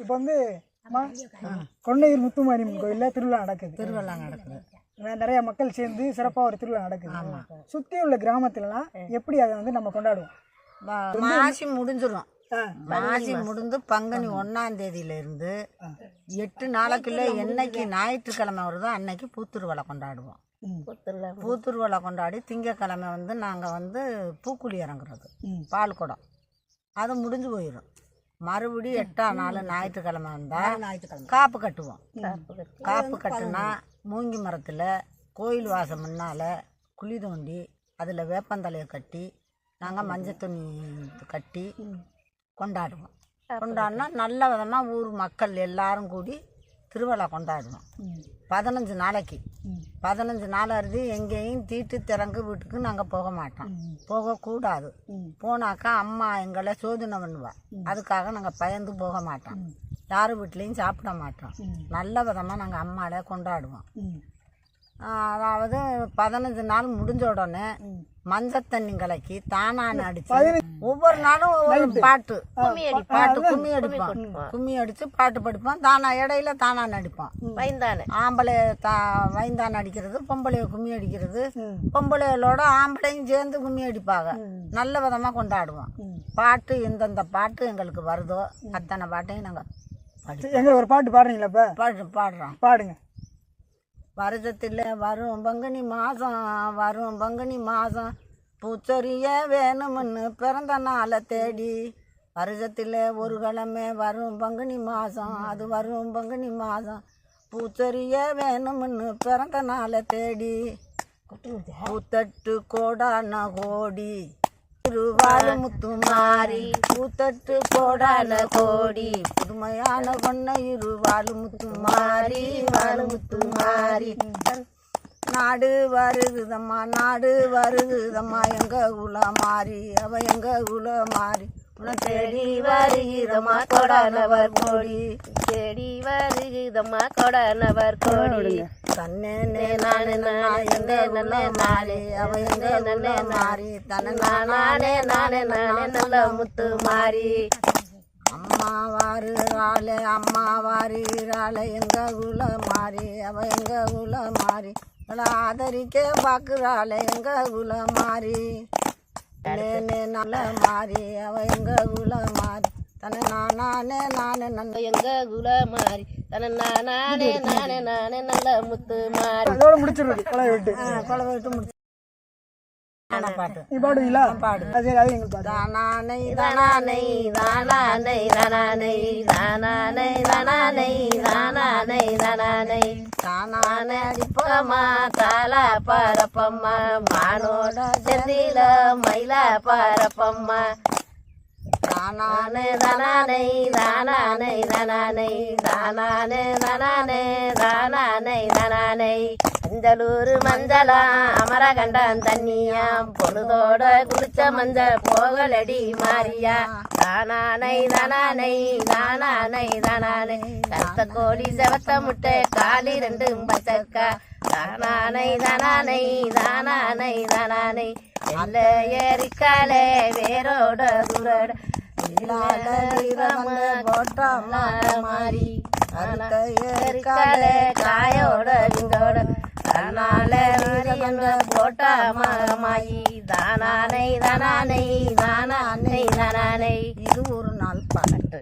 இப்போ வந்து கொன்னையூர் முத்துமாரியம்மன் கோயிலில் திருவிழா நடக்குது. திருவிழா நடக்குது. நிறைய மக்கள் சேர்ந்து சிறப்பாக ஒரு திருவிழா நடக்குது. சுற்றி உள்ள கிராமத்துலலாம் எப்படி அதை வந்து நம்ம கொண்டாடுவோம்? மாசி முடிஞ்சிரும். ஆ. மாசி முடிந்து பங்குனி ஒன்னாம் தேதியில இருந்து எட்டு நாளைக்குள்ள என்னைக்கு ஞாயிற்றுக்கிழமை வருதோ அன்னைக்கு பூத்திருவலை கொண்டாடுவோம். ம். பூத்திருவலை கொண்டாடி திங்கக்கிழமை வந்து நாங்கள் வந்து பூக்குழி இறங்குறது. பால் குடம். அது முடிஞ்சு போயிடும் மறுபடியும் எட்டாம் நாள் ஞாயிற்றுக்கிழமை வந்தால் ஞாயிற்றுக்கிழமை. காப்பு கட்டுவோம். காப்பு கட்டுனா மூங்கி மரத்தில் கோயில் வாசம் முன்னால் குழி தோண்டி அதில் வேப்பந்தலையை கட்டி நாங்கள் மஞ்சள் துணி கட்டி கொண்டாடுவோம். கொண்டாடினா நல்ல விதமாக ஊர் மக்கள் எல்லாரும் கூடி திருவிழா கொண்டாடுவோம். பதினஞ்சு நாளைக்கு. பதினஞ்சு நாள் அறுதி எங்கேயும் தீட்டு திறங்கு வீட்டுக்கு நாங்கள் போக மாட்டோம். போகக்கூடாது. போனாக்கா அம்மா எங்களை சோதனை பண்ணுவா அதுக்காக நாங்கள் பயந்து போக மாட்டோம். யார் வீட்லேயும் சாப்பிட மாட்டோம். நல்ல விதமாக நாங்கள் அம்மாலே கொண்டாடுவோம். அதாவது பதினஞ்சு நாள் முடிஞ்ச உடனே மஞ்சள் தண்ணி கலக்கி தானான அடிச்சு ஒவ்வொரு நாளும் ஒவ்வொரு பாட்டு. பாட்டு கும்மி அடிப்போம். கும்மி அடிச்சு பாட்டு படிப்போம். தானா இடையில தானான அடிப்போம். பயந்தானே ஆம்பளை தா வைந்தான் அடிக்கிறது பொம்பளைய கும்மி அடிக்கிறது. ம். பொம்பளைகளோட ஆம்பளையும் சேர்ந்து கும்மி அடிப்பாங்க. நல்ல விதமாக கொண்டாடுவோம். பாட்டு எந்தெந்த பாட்டு எங்களுக்கு வருதோ அத்தனை பாட்டையும் நாங்கள் எங்களுக்கு ஒரு பாட்டு பாடுறீங்களா இப்போ பாடு பாடுறோம். பாடுங்க. வருஷத்தில் வரும் பங்குனி மாதம் வரும் பங்குனி மாதம் பூச்சொரிய வேணும்னு பிறந்த நாளை தேடி வருஷத்தில் ஒரு கிழமை வரும் பங்குனி மாதம் அது வரும் பங்குனி மாதம் பூச்சொரிய வேணும்னு பிறந்த நாளை தேடி பூத்தட்டு கோடான கோடி. திருவாலு முத்து மாறி பூத்தட்டு கோடான கோடி புதுமையான பொண்ண இருவாலு முத்து மாறி வாலு முத்து மாறி நாடு வருகுதம்மா நாடு வருகுதம்மா எங்க குல மாறி அவ எங்க குல மாறி உன தேடி வருகிறம்மா கொடானவர் கோடி. தேடி வருகுதம்மா கொடனவர் கோடி. தன்னே நானே நானே நல்ல மாறி அவ எங்க குல மாறி தன்னை நானே நானே நானே நல்ல முத்து மாறி. அம்மா வாருறாளே அம்மா வாருறாளே எங்க குல மாறி அவ எங்க குல மாறி? அவளை ஆதரிக்க பார்க்குறாளே எங்க குல மாறி? நேனே நல்ல மாறி அவ எங்க குல மாறி? தன்னை நானே நானே நன்மை எங்க குல மாறி தன நானே நானே நானே நல்ல முத்து மாறி. அதோட முடிச்சிடுறது கொலை விட்டு. கொலை விட்டு முடிச்சு. நீ பாடுவீங்களா? பாடு. அது அது எங்களுக்கு பாடு தானானை தானானை தானானை தானானை தானானை தானானை தானானை தானானை தானானே அடிப்போம் அம்மா தாலா பரப்பம்மா. மானோட செந்தில மயிலா பரப்பம்மா. தானானே தானானை தானானை தானானை தானானே தானானே தானானை தானானை மஞ்சளூர் மஞ்சளா அமரகண்டம் தண்ணியா பொழுதோட குளிச்ச மஞ்சள் போகலடி மாறியா தானானை தானானை தானானை தானானை கத்த கோழி செவத்த முட்டை காலி ரெண்டும் பச்சக்கா தானானை தானானை தானானை தானானை எல்ல ஏறிக்காலே வேரோட தூரோட மாறி காயோட விங்கோட. வீரமங்க போட்டா மாயி தானானை தானானை தானானை தானானை. இது ஒரு நாள் பாட்டு